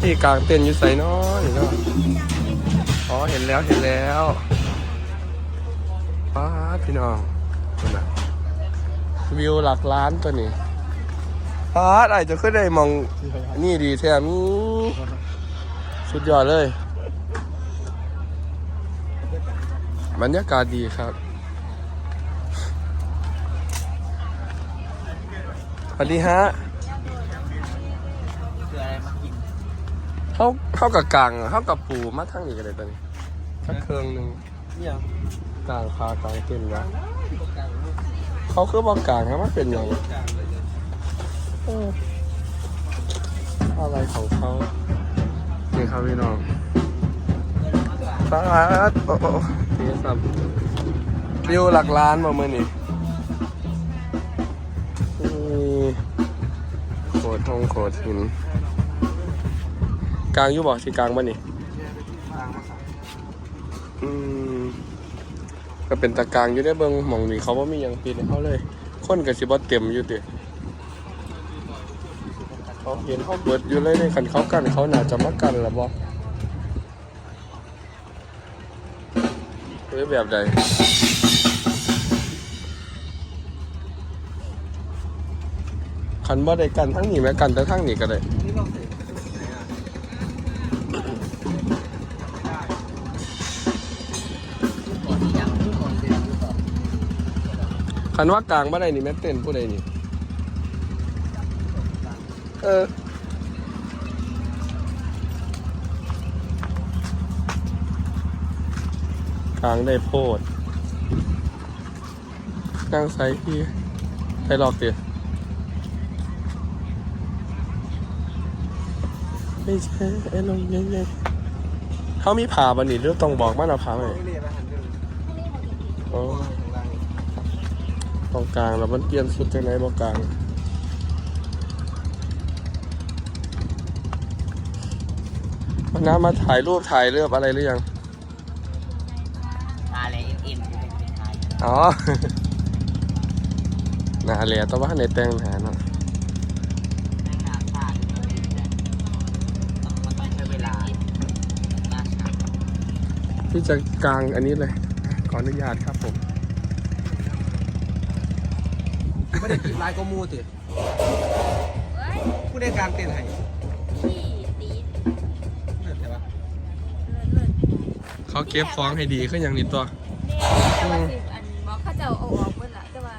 ที่กลางเต็นอยู่ใส่น้อยเนาะอ๋อเห็นแล้วเห็นแล้วป้าพี่น้องนั่ะวิวหลักล้านตัวนี้ป้าอาจจะขึ้นได้มองนี่ดีแท้มสุดยอดเลยบรรยากาศดีครับสวัสดีฮะ เข้าเข้ากับกลางเข้ากับปูมาทั้งนี้กันเลยตอนนี้สักเครื่องหนึ่งเนี่ยกลางพากลางเต็มวะกลางลูกเขาคือบอกกลางครับว่าเป็นอย่างกลางเลยเนี่ยเอออะไรของเขานี่ครับพี่น้องสาดโอ้โหนี่ครับวิวหลักล้านมาเมื่อนี้นี่โขดทองโขดหิน กลางอยู่บอกสิกลางบ้านี่อืมก็เป็นตะกลางอยู่ได้เบิ่งหมองนี้เขาว่ามีหยังปิดให้เขาเลย คนก็สิบ่เต็มอยู่ติเขาเห็นเขาเบิดอยู่เลยในคันเขากันเขาน่าจะมากันละบ่หรือแบบใดคันบ่ได้กันทั้งนี้แม้กันแต่ทั้งนี้ก็ได้ คันว่ากลางบ่ได้นี่แม่นเต้นผู้ใดนี่ เออกลางได้โพดกลางใส่พี่ใส่หลอกเดียวไม่ใช่ไอ้ลงยังไงเขามีผ่าบันนี่หรือต้องบอกมาเราผ่าไหม ไม่เรียนมาหันหนึ่ง อ๋อ ข้างล่าง ตรงกลางแล้วมันเปลี่ยนสุดจากไหนบอกกลางวันน้ามาถ่ายรูปถ่ายเรือบอะไรหรือยังอะไรเอ็มเอ็มจะเป็นเป็นไทยอ๋อน่าเหลียแต่ว่าในแต่งหาเนาะในงานชาติต้องมันต้องใช้เวลาหน้าชาติที่จะกลางอันนี้เลย ขออนุญาตครับผม ไม่ได้กินลายก็มูติผู้ได้การเต้นไห้ที่ตีเลิศใช่ปะเลิศเลิศเขาเก็บฟ้องให้ดีขึ้นอย่างนี้ตัวแต่ว่าสิอันบอกเขาจะเอาออกเมื่อละแต่ว่า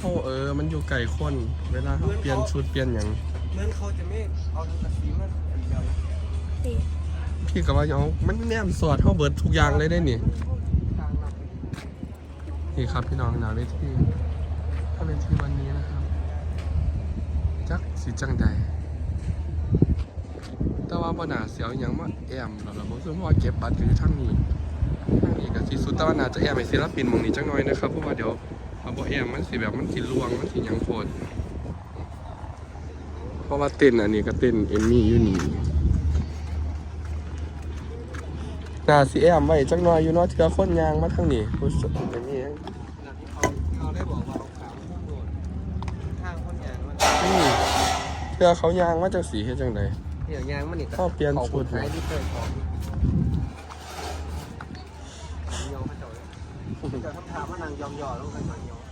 โอ้เออ มันอยู่ไก่ข้น เวลาเขาเปลี่ยนชุดเปลี่ยนอย่าง เหมือนเขาจะไม่เอากระสีมันอันเดียวตีพี่กับว่าเอามันแนมสอดเข้าเบิดทุกอย่างเลยได้นี่ กลางหลับนี่ครับพี่น้องหนาเวที ถ้าเวทีวันนี้นะครับ จักสิจังใดแต่ว่าบ่น่าเสียวยังมาแอมหรอกล่ะบ่ซึ่งเพราะว่าเก็บบัตรอยู่ทางนี้ทางนี้ก็สิสุดแต่ว่าน่าจะแอมให้ศิลปินมองนี้จังน่อยนะครับเพราะว่าเดี๋ยวเอาบ่แอมมันสิแบบมันสิลวงมันสิยังโพดเพราะว่าเต้นอันนี้ก็เต้นเอมมี่อยู่นี่น่าสิแอมไว้จังน่อยอยู่เนาะเทื่อคนยางมาทางนี้ผู้ชมอย่งนี้ เขาเขาได้บอกว่าเอาขาวข้างบนข้างคนยางมัน อืม เทื่อเขายางมาจากสีเฮ็ดจังไดเดี๋ยวยางมันนี่เขาเปลี่ยนชุดไหนที่เคยของยอมมาเจ้าเลยจะทำถามว่านางยอมยอแล้วกันนางยอม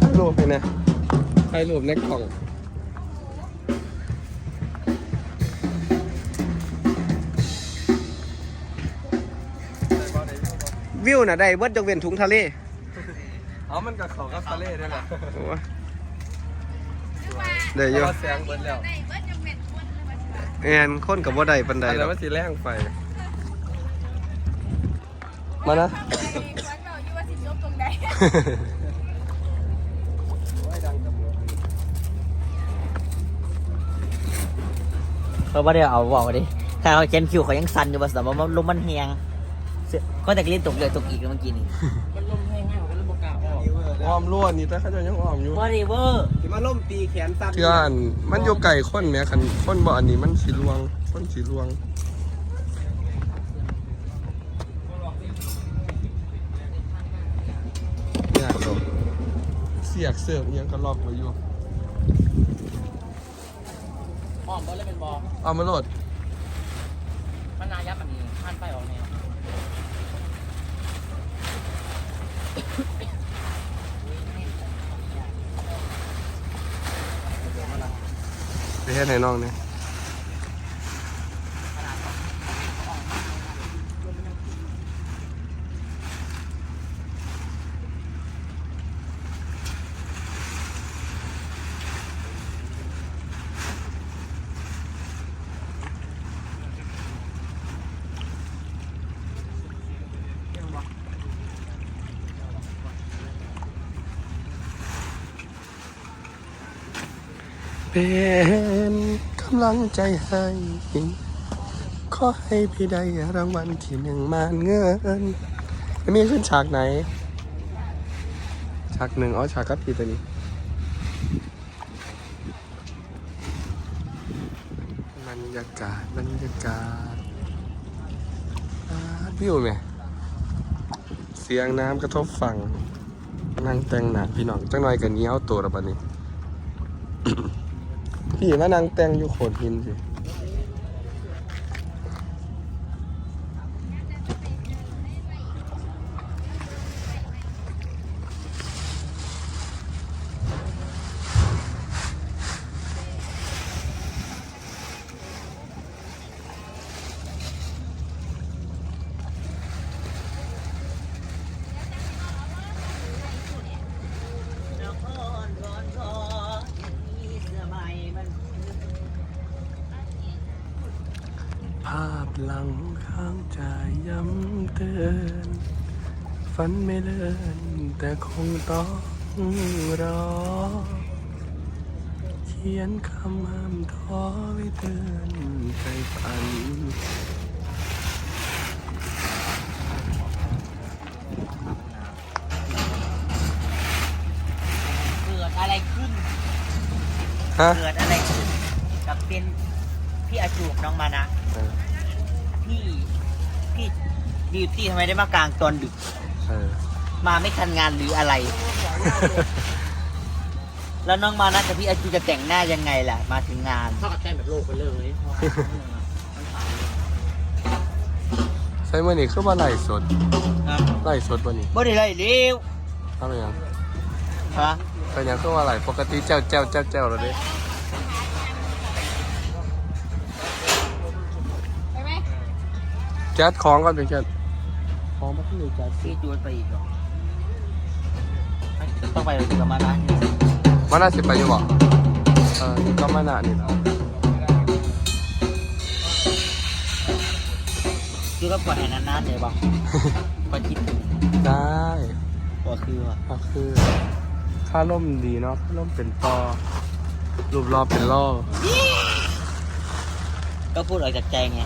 ถ่ายรูปไปนะถ่ายรูปในกล่องวิวน่ะได้เบิดยกเว้นถุงทะเล อ๋อ มันกับเขากับทะเลด้วยแหละ โอ้ยเดี๋ยวเยอะแสงเบิดแล้วได้เบิดจะเป็นคนเลยว่าสิว่าแอนคนกับว่าใดปันใดอันแล้นั้นวมันสีแรงไฟมานะเอ้ยวันเราอยู่ว่าสิจบตรงใดเขาไม่ได้เอาบอกดิถ้าเขาเขียนคิวเขายังสั่นอยู่บสมว่าลมมันแหงเสื้อก็แต่กลิ้นตกเลยตกอีกเมื่อกี้นี่มันลม ออกอ้อมล้วนนี่แต่เขาเจะยังอ้อมอยู่บริเวอร์ที่มาล่มตีแขนสั้นเทื่อนมันอยู่ไก่ข้นแหม่คันข้นบ่อันนี้มันสีลวงข้นสีลวงเนี่ยจบเสียกเสือกอิหยังก็ล็อกไว้อยู่อ้อมบอลเลยเป็นบอลเอามาโหลด มันนายับมันนี้ผ่านไปออกแนว ไป เฮ็ดให้น้องเนี่ย เป็นกำลังใจให้ ขอให้พี่ได้รางวัลที่หนึ่งมานเงินจะมีขึ้นฉากไหน ฉากหนึ่งเอฉากกับพี่ตัวนี้บรรยากาศบรรยากาศอ่าวิวไหมเสียงน้ำกระทบฝั่งนั่งแต่งหนาพี่น้องจังหน่อยกันนี้เอาตัวละบัดนี้ พี่มานั่งแต่งอยู่โขดหินสิ ภาพ หลังข้างใจย้ำเตือนฝันไม่เลื่อนแต่คงต้องรอ เขียนคำห้ามท้อไว้เตือนใจฝันเกิดอะไรขึ้น ฮะเกิดอะไรขึ้นกับเป็นพี่อาจูบน้องมานะ เออ พี่พี่บิวตี้ทำไมได้มากลางตอนดึก เออ มาไม่ทันงานหรืออะไร แล้วน้องมานะกับพี่อาจูจะแต่งหน้ายังไงล่ะ มาถึงงานเท่ากับแต้มแบบโลกไปเลยใช่เมื่อนี้คือว่าไล่สดนะไล่สดวันนี้บ่ได้เลยเร็วทำไมยังฮะเป็นยังคือว่าไล่ปกติเจ้าเจ้าเจ้าเจ้าแล้วเด้ ไปไหม แก๊สของก่อนเป็นแก๊สของมาที่ไหนแก๊สพี่จูนไปอีกเหรอต้องไปกับมานะมาน่าสิไปอยู่บ่เออก็มาน่านี่แหละคือก็ปล่อยให้นานๆเลยบอกก็คิดถึงได้ก็คือว่าก็คือ ค่าร่มดีเนาะค่าร่มเป็นปอรูปรอบเป็นล่อก็พูดออกจากใจไง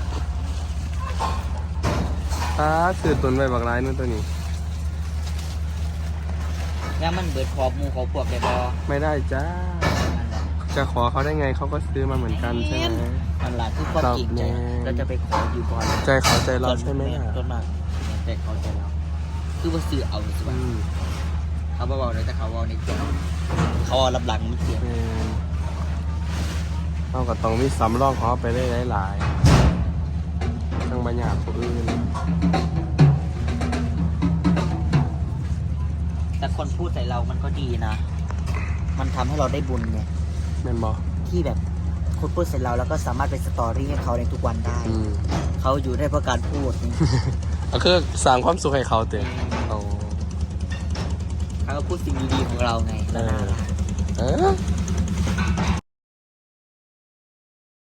ถ้าสื่อตุนไปบักร้ายนู่นตัวนี้งั้นมันเบิดขอบหมูขอบพวกได้บอไม่ได้จ้านั่นแหละจะขอเขาได้ไงเขาก็ซื้อมาเหมือนกันใช่ไหมมันหลานที่ความจริงใจครับแม่เราจะไปขออยู่ก่อนใจเขาใจเราใช่ไหมล่ะต้นมากใจเขาใจเราคือว่าซื้อเอาใช่ไหมอืมเขาบอกเลยแต่เขาบอกในเกี่ยวเขาเอารับหลังมันเกี่ยวแม่นเราก็ต้องมีสำรองของเขาไปได้หลายๆ ทั้งบรรยากผู้อื่นแต่คนพูดใส่เรามันก็ดีนะ มันทำให้เราได้บุญไงแม่นบอที่แบบคนพูดใส่เราแล้วก็สามารถเป็นสตอรี่ให้เขาในทุกวันได้ อืมเขาอยู่ได้เพราะการพูดนี่ ก็คือสร้างความสุขให้เขาเต็มโอ้เขาก็พูดสิ่งดีๆของเราไงแล้วน่ารักเออ